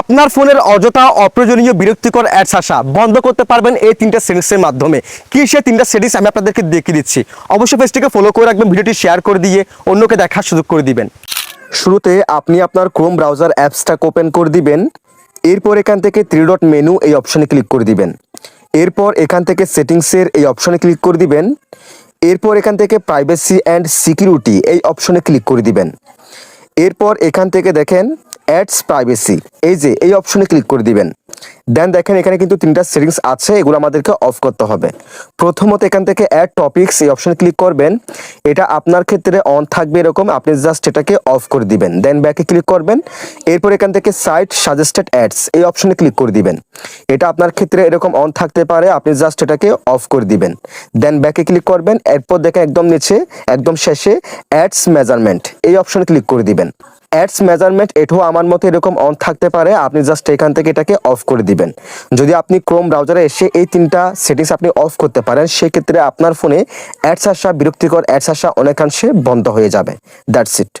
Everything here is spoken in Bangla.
আপনার ফোনের অযথা অপ্রয়োজনীয় বিরক্তিকর অ্যাডস আসা বন্ধ করতে পারবেন এই তিনটা সেটিংসের মাধ্যমে। কি সে তিনটা সেটিংস আমি আপনাদেরকে দেখিয়ে দিচ্ছি। অবশ্যই পেজটিকে ফলো করে রাখবেন, ভিডিওটি শেয়ার করে দিয়ে অন্যকে দেখার সুযোগ করে দিবেন। শুরুতে আপনি আপনার ক্রোম ব্রাউজার অ্যাপসটা ওপেন করে দিবেন। এরপর এখান থেকে থ্রি ডট মেনু এই অপশনে ক্লিক করে দিবেন। এরপর এখান থেকে সেটিংসের এই অপশনে ক্লিক করে দিবেন। এরপর এখান থেকে প্রাইভেসি অ্যান্ড সিকিউরিটি এই অপশনে ক্লিক করে দিবেন। এরপর এখান থেকে দেখেন অ্যাডস প্রাইভেসি এই যে, এই অপশনে ক্লিক করে দিবেন। দেন দেখেন এখানে কিন্তু তিনটা সেটিংস আছে, এগুলো আমাদেরকে অফ করতে হবে। প্রথমত এখান থেকে অ্যাড টপিকস এই অপশনে ক্লিক করবেন। এটা আপনার ক্ষেত্রে অন থাকবে এরকম, আপনি জাস্ট এটাকে অফ করে দিবেন। দেন ব্যাকে ক্লিক করবেন। এরপর এখান থেকে সাইট সাজেস্টেড অ্যাডস এই অপশনে ক্লিক করে দিবেন। এটা আপনার ক্ষেত্রে এরকম অন থাকতে পারে, আপনি জাস্ট এটাকে অফ করে দিবেন। দেন ব্যাকে ক্লিক করবেন। এরপর দেখেন একদম নিচে, একদম শেষে অ্যাডস মেজারমেন্ট এই অপশনে ক্লিক করে দিবেন। অ্যাডস মেজারমেন্ট এটাও আমার মতো এরকম অন থাকতে পারে। আপনি জাস্ট এখান থেকে এটাকে অফ করে দিবেন। যদি আপনি ক্রোম ব্রাউজারে এসে এই তিনটা সেটিংস আপনি অফ করতে পারেন, সেক্ষেত্রে আপনার ফোনে অ্যাডস আসা, বিরক্তিকর অ্যাডস আসা অনেকাংশে বন্ধ হয়ে যাবে। That's it